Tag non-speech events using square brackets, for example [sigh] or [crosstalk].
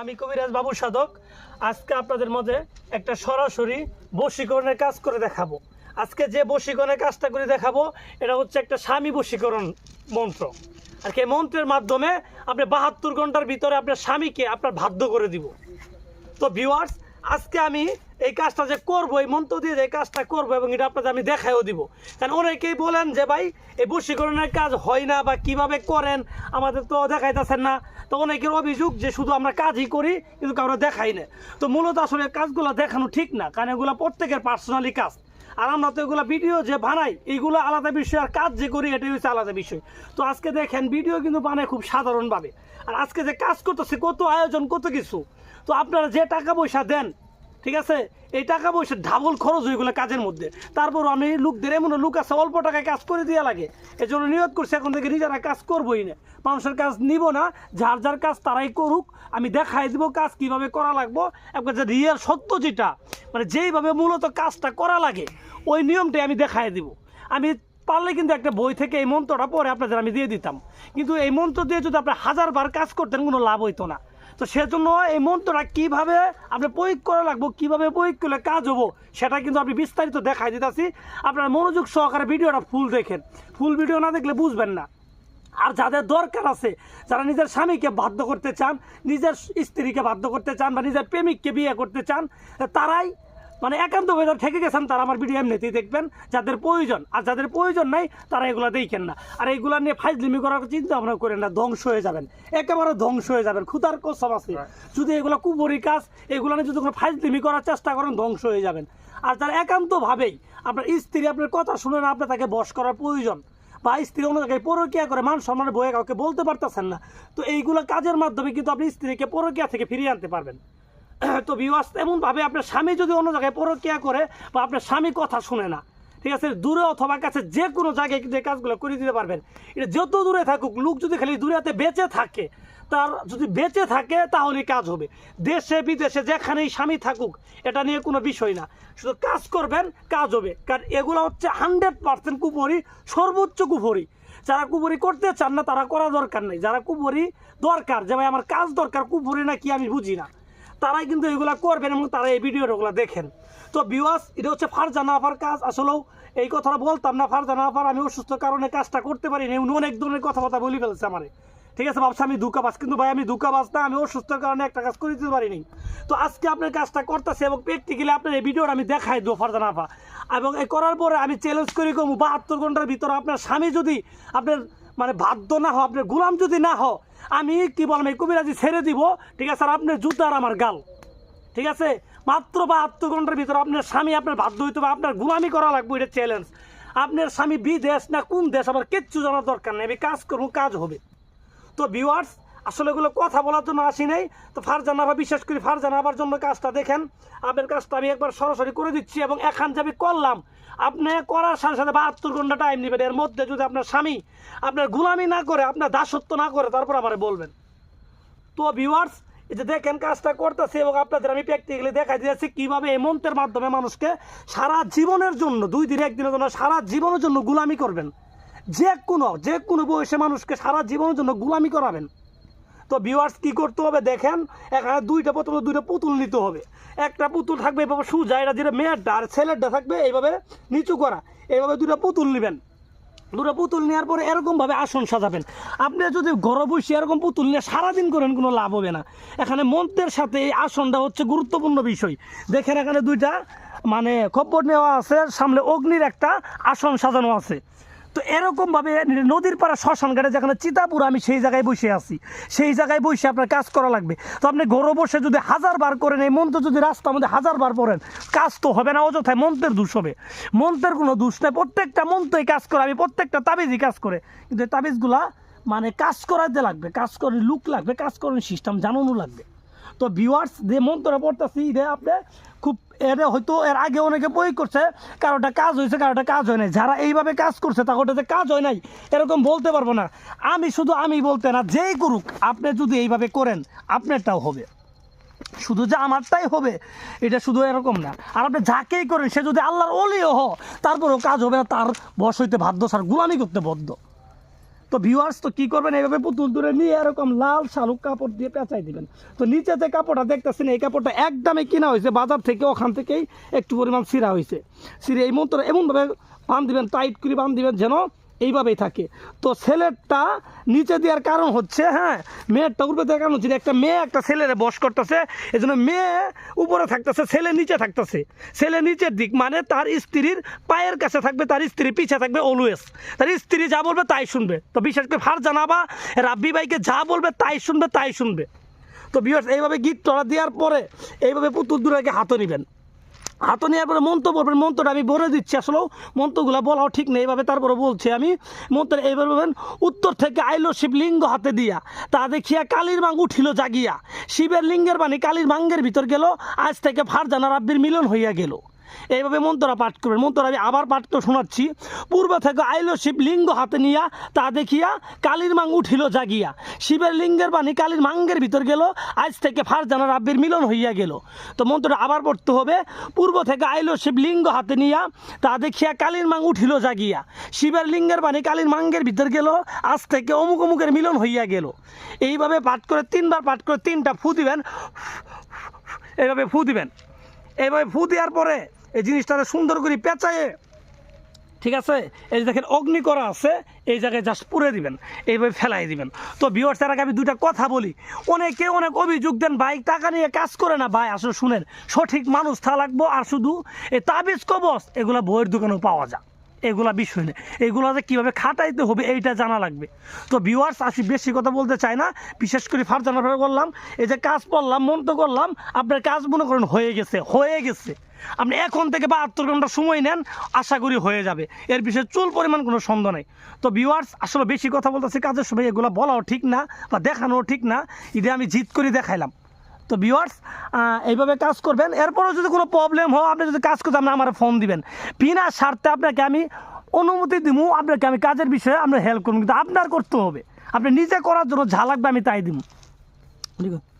আমি কবিরাজ বাবু সাধক। আজকে আপনাদের মধ্যে একটা সরাসরি বশীকরণের কাজ করে দেখাবো। আজকে যে বশীকরণের কাজটা করে দেখাবো, এটা হচ্ছে একটা স্বামী বশীকরণ মন্ত্র। আর কি মন্ত্রের মাধ্যমে আপনি বাহাত্তর ঘণ্টার ভিতরে আপনার স্বামীকে আপনার বাধ্য করে দিব। তো ভিউয়ার্স আজকে আমি এই কাজটা যে করব, এই মন্ত্র দিয়ে যে কাজটা করব এবং এটা আপনাদের আমি দেখাইও দিব। কারণ অনেকেই বলেন যে, ভাই, এই বশীকরণের কাজ হয় না বা কীভাবে করেন? আমাদের তো দেখাইতেছেন না। তো অনেকের অভিযোগ যে, শুধু আমরা কাজই করি, কিন্তু কারও দেখাই না। তো মূলত আসলে কাজগুলো দেখানো ঠিক না, কারণ এগুলো প্রত্যেকের পার্সোনালি কাজ। আর আমরা তো এগুলো ভিডিও যে বানাই এইগুলো আলাদা বিষয়, আর কাজ যে করি, এটাই হচ্ছে আলাদা বিষয়। তো আজকে দেখেন ভিডিও কিন্তু বানায় খুব সাধারণভাবে। আর আজকে যে কাজ করতেছে, কত আয়োজন, কত কিছু। তো আপনারা যে টাকা পয়সা দেন ঠিক আছে? এই টাকা পয়সা ডাবল খরচ হয়ে গেলো কাজের মধ্যে। তারপর আমি লোকদের এমন লোক আছে, অল্প টাকায় কাজ করে দেওয়া লাগে। এই জন্য নিয়োগ করছি, এখন থেকে নিজেরা কাজ করবোই না। মানুষের কাজ নিব না, যার যার কাজ তারাই করুক। আমি দেখাই দিব কাজ কীভাবে করা লাগবো। একবার যে রিয়েল সত্য যেটা মানে যেইভাবে মূলত কাজটা করা লাগে, ওই নিয়মটাই আমি দেখাই দিব। আমি পারলে কিন্তু একটা বই থেকে এই মন্ত্রটা পরে আপনাদের আমি দিয়ে দিতাম। কিন্তু এই মন্ত্র দিয়ে যদি আপনি হাজারবার কাজ করতেন, কোনো লাভ হইতো না। তো সেজন্য এই মন্ত্রটা কীভাবে আপনি প্রয়োগ করা লাগবো, কীভাবে প্রয়োগ করলে কাজ হব, সেটা কিন্তু আপনি বিস্তারিত দেখাই দিতেছি। আপনার মনোযোগ সহকারে ভিডিওটা ফুল দেখেন। ফুল ভিডিও না দেখলে বুঝবেন না। আর যাদের দরকার আছে, যারা নিজের স্বামীকে বাধ্য করতে চান, নিজের স্ত্রীকে বাধ্য করতে চান বা নিজের প্রেমিককে বিয়ে করতে চান, তারাই মানে একান্ত বেজার থেকে গেছেন তারা আমার ভিডিও এমনিতেই দেখবেন। যাদের প্রয়োজন আর যাদের প্রয়োজন নাই তারা এগুলো দেখেন না। আর এইগুলো নিয়ে ফাইজলিমি করার চিন্তা ভাবনা করেন না ধ্বংস হয়ে যাবেন। একেবারে ধ্বংস হয়ে যাবেন ক্ষুধার কসম আছে। যদি এগুলো কুবরি কাজ এগুলো নিয়ে যদি কোনো ফাইজলিমি করার চেষ্টা করেন ধ্বংস হয়ে যাবেন। আর তারা একান্তভাবেই আপনার স্ত্রী আপনার কথা শুনে না আপনার তাকে বশ করার প্রয়োজন বা স্ত্রী অন্য জায়গায় পরকিয়া করে মান সম্মানের বয়ে কাউকে বলতে পারতেছেন না তো এইগুলো কাজের মাধ্যমে কিন্তু আপনি স্ত্রীকে পরকিয়া থেকে ফিরিয়ে আনতে পারবেন। [clears throat] তো বিবাস এমনভাবে আপনার স্বামী যদি অন্য জায়গায় পরকিয়া করে বা আপনার স্বামী কথা শুনে না, ঠিক আছে? দূরে অথবা কাছে যে কোনো জায়গায় যে কাজগুলো করে দিতে পারবেন। এটা যত দূরে থাকুক, লোক যদি খালি দূরে হাতে বেঁচে থাকে, তার যদি বেঁচে থাকে, তাহলেই কাজ হবে। দেশে, বিদেশে যেখানেই স্বামী থাকুক, এটা নিয়ে কোনো বিষয় না। শুধু কাজ করবেন, কাজ হবে। কারণ এগুলো হচ্ছে হান্ড্রেড পার্সেন্ট কুপুরি, সর্বোচ্চ কুপুরি। যারা কুপুরি করতে চান না, তারা করা দরকার নেই। যারা কুপুরি দরকার, যে ভাই আমার কাজ দরকার, কুপুরি না কি আমি বুঝি না। তারাই কিন্তু এগুলা করবেন এবং তারা এই ভিডিওগুলো দেখেন। তো বিওয়াস এটা হচ্ছে ফারজানা আফার কাজ। আসলেও এই কথাটা বলতাম না, ফারজানা আফার, আমি অসুস্থ কারণে কাজটা করতে পারিনি। উনি অনেক ধরনের কথা কথাবার্তা বলে ফেলছে আমারে। ঠিক আছে, ভাবছি আমি দুকাবাস কিন্তু ভাই, আমি দুকাবাস না, আমি অসুস্থ কারণে একটা কাজ করে দিতে পারিনি। তো আজকে আপনার কাজটা করতেছে এবং প্র্যাকটিক্যালি আপনার এই ভিডিওটা আমি দেখাই দেবো ফারজানা আফা। এবং এই করার পরে আমি চ্যালেঞ্জ করি কমু, বাহাত্তর ঘণ্টার ভিতরে আপনার স্বামী যদি আপনার মানে বাধ্য না হও, আপনার গোলাম যদি না হও আমি কি বললাম, এই কবিরাজি ছেড়ে দিব। ঠিক আছে, আর আপনার জুতা আর আমার গাল। ঠিক আছে? মাত্র বা ঘণ্টার ভিতরে আপনার স্বামী আপনার বাধ্য হইতে হবে, আপনার গুলামি করা লাগবে, এটা চ্যালেঞ্জ আপনার স্বামী বিদেশ না কোন দেশ, আমার কিচ্ছু জানার দরকার নেই, আমি কাজ করব, কাজ হবে। তো ভিউয়ার্স আসলে এগুলো কথা বলার জন্য আসি নাই। তো ফারজান আবার বিশেষ করে, ফারজান আবার জন্য কাজটা দেখেন। আপনার কাজটা আমি একবার সরাসরি করে দিচ্ছি এবং এখান যে করলাম, আপনি করার সাথে সাথে বাহাত্তর ঘণ্টা টাইম নেবেন। এর মধ্যে যদি আপনার স্বামী আপনার গুলামি না করে, আপনার দাসত্ব না করে, তারপর আমার বলবেন। তো ভিউয়ার্স এই যে দেখেন কাজটা করতেছে এবং আপনাদের আমি প্র্যাকটিক্যালি দেখা দিয়েছি কীভাবে এই মন্ত্রের মাধ্যমে মানুষকে সারা জীবনের জন্য, দুই দিন, একদিনের জন্য, সারা জীবনের জন্য গুলামি করবেন। যে কোনো যে কোনো বয়সে মানুষকে সারা জীবনের জন্য গুলামি করাবেন। তো ভিউয়ার্স কী করতে হবে? দেখেন, এখানে দুইটা প্রথমে দুইটা পুতুল নিতে হবে। একটা পুতুল থাকবে এভাবে সুজা, এটা যেটা মেয়েরটা আর ছেলেরটা থাকবে এইভাবে নিচু করা। এইভাবে দুইটা পুতুল নেবেন। দুটো পুতুল নেওয়ার পরে এরকমভাবে আসন সাজাবেন। আপনি যদি ঘরে বসে এরকম পুতুল নিয়ে সারাদিন করেন, কোনো লাভ হবে না। এখানে মন্ত্রের সাথে এই আসনটা হচ্ছে গুরুত্বপূর্ণ বিষয়। দেখেন এখানে দুইটা মানে খবর নেওয়া আছে, সামনে অগ্নির একটা আসন সাজানো আছে। তো এরকমভাবে নদীর পাড়া শ্মশান ঘাটে যেখানে চিতাপুর, আমি সেই জায়গায় বসে আছি। সেই জায়গায় বসে আপনার কাজ করা লাগবে। তো আপনি ঘরে বসে যদি হাজার বার করেন, এই মন্ত্র যদি রাস্তার মধ্যে হাজার বার পড়েন, কাজ তো হবে না, অযথায় মন্ত্রের দোষ হবে। মন্ত্রের কোনো দোষ নেই। প্রত্যেকটা মন্ত্রই কাজ করে, আমি প্রত্যেকটা তাবিজই কাজ করে। কিন্তু এই তাবিজগুলা মানে কাজ করাতে লাগবে, কাজ করে লুক লাগবে, কাজ করার সিস্টেম জানানো লাগবে। তো ভিউয়ার্স যে মন্ত্রটা পড়তেছি এটা আপনি খুব এর হয়তো এর আগে অনেকে প্রয়োগ করছে, কারোটা কাজ হয়েছে, কারোটা কাজ হয় নাই। যারা এইভাবে কাজ করছে, তা ওটাতে কাজ হয় নাই, এরকম বলতে পারব না। আমি শুধু, আমি বলতে না, যেই করুক, আপনি যদি এইভাবে করেন, আপনারটাও হবে। শুধু যে আমারটাই হবে, এটা শুধু এরকম না। আর আপনি যাকেই করেন, সে যদি আল্লাহর অলিও হ, তারপরেও কাজ হবে না, তার বস হইতে বাধ্য স্যার গুলামি করতে বদ্ধ। তো ভিউয়ার্স তো কি করবেন? এইভাবে পুতুল দূরে নিয়ে এরকম লাল শালুক কাপড় দিয়ে পেঁচাই দিবেন। তো নিচে যে কাপড়টা দেখতেছেন, এই কাপড়টা একদমই কিনা হয়েছে, বাজার থেকে ওখান থেকেই একটু পরিমাণ সিরা হয়েছে। সিরে এই মন্ত্র এমনভাবে বান দিবেন টাইট করে বান দিবেন যেন এইভাবেই থাকে। তো ছেলেরটা নিচে দেওয়ার কারণ হচ্ছে হ্যাঁ মেয়েরটা উপরে দেওয়ার কারণ হচ্ছে একটা মেয়ে একটা ছেলেরে বস করতেছে এই জন্য মেয়ে উপরে থাকতেছে, ছেলে নিচে থাকতেছে। ছেলে নিচের দিক মানে তার স্ত্রীর পায়ের কাছে থাকবে, তার স্ত্রী পিছে থাকবে অলওয়েজ তার স্ত্রী যা বলবে তাই শুনবে। তো বিশেষ করে ফার জানাবা রাব্বি ভাইকে যা বলবে তাই শুনবে তাই শুনবে। তো বিয়ার্স এইভাবে গীত টড়া দেওয়ার পরে এইভাবে পুতুল দুরাকে হাতও নেবেন। হাতে নেওয়ার পরে মন্ত্র বলবেন মন্ত্রটা আমি বলে দিচ্ছি আসলেও মন্ত্রগুলো বলাও ঠিক নেই, এভাবে তারপরে বলছি আমি। মন্ত্র এইভাবে বলবেন, উত্তর থেকে আইলো শিব লিঙ্গ হাতে দিয়া, তা দেখিয়া কালীর মাং উঠিল জাগিয়া। শিবের লিঙ্গের বাণী কালীর মাঙ্গের ভিতর গেল, আজ থেকে ফারজানা রাব্বির মিলন হইয়া গেল। এইভাবে মন্ত্রটা পাঠ করবেন। মন্ত্র আমি আবার পাঠ করে শোনাচ্ছি। পূর্ব থেকে আইলো শিব লিঙ্গ হাতে নিয়া, তা দেখিয়া কালীর মাং উঠিল জাগিয়া। শিবের লিঙ্গের বাণী কালীর মাঙ্গের ভিতর গেল, আজ থেকে ফারজানা রাব্বির মিলন হইয়া গেল। তো মন্ত্রটা আবার পড়তে হবে। পূর্ব থেকে আইল শিব লিঙ্গ হাতে নিয়া, তা দেখিয়া কালীর মাং উঠিল জাগিয়া। শিবের লিঙ্গের বাণী কালীর মাঙ্গের ভিতর গেল, আজ থেকে অমুক অমুকের মিলন হইয়া গেল। এইভাবে পাঠ করে তিনবার পাঠ করে তিনটা ফু দিবেন। এইভাবে ফু দিবেন। এইভাবে ফু দেওয়ার পরে এই জিনিসটাকে সুন্দর করে পেঁচায়ে ঠিক আছে? এই যে দেখেন, অগ্নি করা আছে, এই জায়গায় জাস্ট পুড়ে দিবেন, এইভাবে ফেলাই দিবেন। তো ভিওয়ার্স এর আগে আমি দুইটা কথা বলি। অনেকে অনেক অভিযোগ দেন, ভাই, টাকা নিয়ে কাজ করে না। ভাই, আসলে শুনেন, সঠিক মানুষ থা লাগবো, আর শুধু এই তাবিজ কবচ এগুলা বইয়ের দোকানেও পাওয়া যায়। এগুলা বিষয় নেই এগুলো যে কীভাবে খাটাইতে হবে, এইটা জানা লাগবে। তো ভিউয়ার্স আসি বেশি কথা বলতে চাই না। বিশেষ করে ফার জানা করলাম এই যে কাজ পড়লাম, মন তো করলাম, আপনার কাজ মনে করেন হয়ে গেছে হয়ে গেছে। আপনি এখন থেকে বাহাত্তর ঘণ্টা সময় নেন, আশা করি হয়ে যাবে। এর বিষয়ে চুল পরিমাণ কোনো সন্দেহ নেই। তো ভিউয়ার্স আসলে বেশি কথা বলতেছি কাজের সময়, এগুলো বলাও ঠিক না বা দেখানোও ঠিক না। ঈদে আমি জিত করে দেখাইলাম। তো ভিউয়ার্স এইভাবে কাজ করবেন। এরপরও যদি কোনো প্রবলেম হয়, আপনি যদি কাজ করতে আপনি আমার ফোন দিবেন। বিনা স্বার্থে আপনাকে আমি অনুমতি দিব আপনাকে আমি কাজের বিষয়ে আমরা হেল্প করব। কিন্তু আপনার করতে হবে। আপনি নিজে করার জন্য যা লাগবে আমি তাই দিব ঠিক আছে।